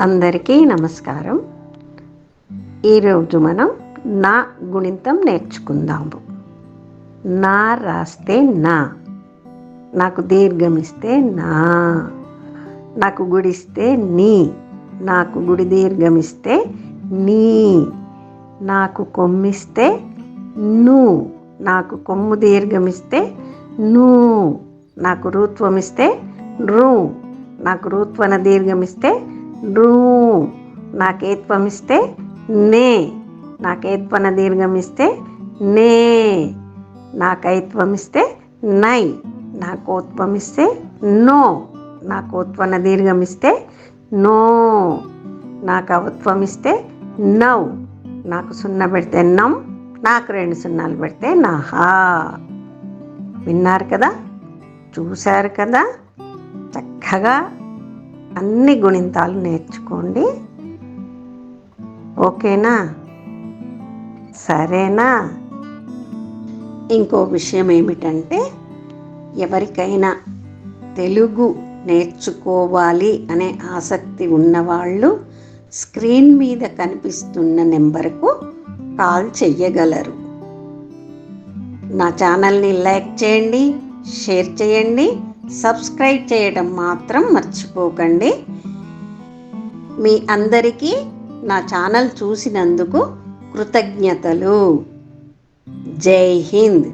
అందరికీ నమస్కారం. ఈరోజు మనం నా గుణితం నేర్చుకుందాము. నా రాస్తే నా నాకు దీర్ఘమిస్తే నా నాకు గుడిస్తే నీ నాకు గుడి దీర్ఘమిస్తే నీ నాకు కొమ్మిస్తే ను నాకు కొమ్ము దీర్ఘమిస్తే ను నాకు రూత్వమిస్తే రు నాకు రూత్వన దీర్ఘమిస్తే నాకేత్వం ఇస్తే నే. నాకేత్వన దీర్ఘమిస్తే నే. నాకైత్వమిస్తే నై. నాకోత్వమిస్తే నో. నాకోత్వన దీర్ఘమిస్తే నో. నాకు అవత్వమిస్తే నౌ. నాకు సున్నా పెడితే నమ్ నాకు రెండు సున్నాలు పెడితే నాహా. విన్నారు కదా? చూశారు కదా? చక్కగా అన్ని గుణింతాలు నేర్చుకోండి. ఓకేనా? సరేనా? ఇంకో విషయం ఏమిటంటే ఎవరికైనా తెలుగు నేర్చుకోవాలి అనే ఆసక్తి ఉన్నవాళ్ళు స్క్రీన్ మీద కనిపిస్తున్న నెంబర్కు కాల్ చెయ్యగలరు. నా ఛానల్ని లైక్ చేయండి షేర్ చేయండి. సబ్స్క్రైబ్ చేయడం మాత్రం మర్చిపోకండి. మీ అందరికీ నా ఛానల్ చూసినందుకు కృతజ్ఞతలు. జై హింద్.